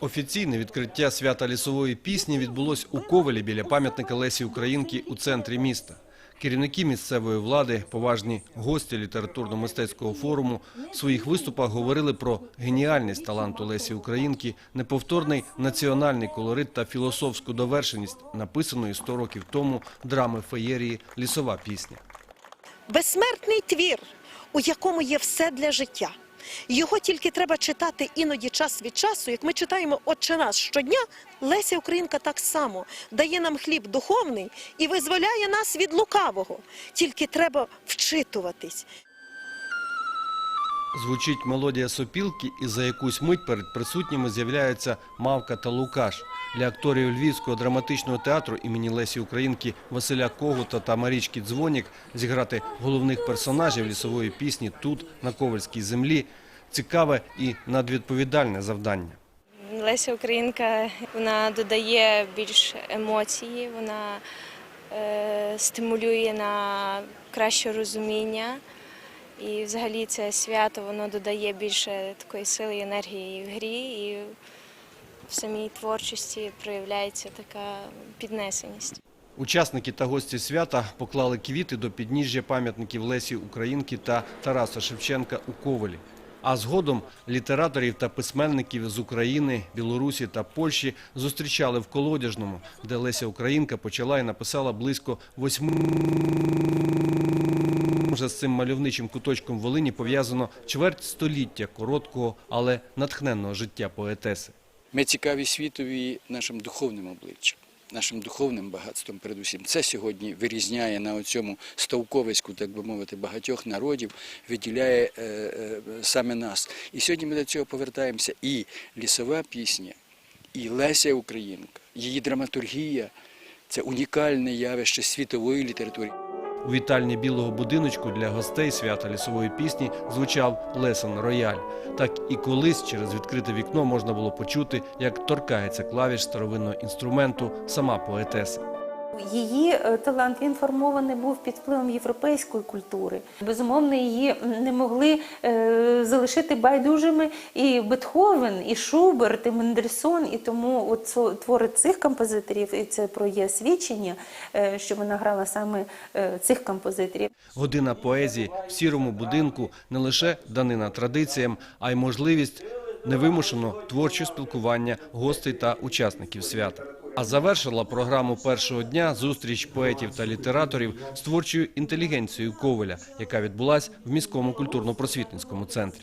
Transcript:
Офіційне відкриття свята лісової пісні відбулось у Ковелі біля пам'ятника Лесі Українки у центрі міста. Керівники місцевої влади, поважні гості літературно-мистецького форуму в своїх виступах говорили про геніальність таланту Лесі Українки, неповторний національний колорит та філософську довершеність написаної 100 років тому драми феєрії Лісова пісня. безсмертний твір, у якому є все для життя. Його тільки треба читати іноді час від часу. Як ми читаємо «Отче наш» щодня, Леся Українка так само дає нам хліб духовний і визволяє нас від лукавого. Тільки треба вчитуватись. Звучить мелодія сопілки, і за якусь мить перед присутніми з'являються Мавка та Лукаш. Для акторів Львівського драматичного театру імені Лесі Українки Василя Когута та Марічки Дзвонік зіграти головних персонажів лісової пісні тут, на Ковальській землі, цікаве і надвідповідальне завдання. Леся Українка вона додає більш емоції, вона е, стимулює на краще розуміння. І взагалі це свято воно додає більше такої сили і енергії в грі, і в самій творчості проявляється така піднесеність. Учасники та гості свята поклали квіти до підніжжя пам'ятників Лесі Українки та Тараса Шевченка у Ковалі. А згодом літераторів та письменників з України, Білорусі та Польщі зустрічали в Колодяжному, де Леся Українка почала і написала близько восьми. Вже з цим мальовничим куточком Волині пов'язано чверть століття короткого, але натхненного життя поетеси. Ми цікаві світові нашим духовним обличчям, нашим духовним багатством передусім. Це сьогодні вирізняє на цьому стовковиську, так би мовити, багатьох народів, виділяє е, е, саме нас. І сьогодні ми до цього повертаємося. І лісова пісня, і Леся Українка, її драматургія це унікальне явище світової літератури. У вітальні білого будиночку для гостей свята лісової пісні звучав лесен рояль. Так і колись через відкрите вікно можна було почути, як торкається клавіш старовинного інструменту сама поетеса. Її е, талант він формований був під впливом європейської культури. Безумовно, її не могли е, залишити байдужими і Бетховен, і Шуберт, і Мендельсон. І тому от твори цих композиторів, і це про є свідчення, е, що вона грала саме цих композиторів. Година поезії в сірому будинку не лише данина традиціям, а й можливість невимушеного творчого спілкування гостей та учасників свята. А завершила програму першого дня зустріч поетів та літераторів з творчою інтелігенцією Ковеля, яка відбулася в міському культурно-просвітницькому центрі.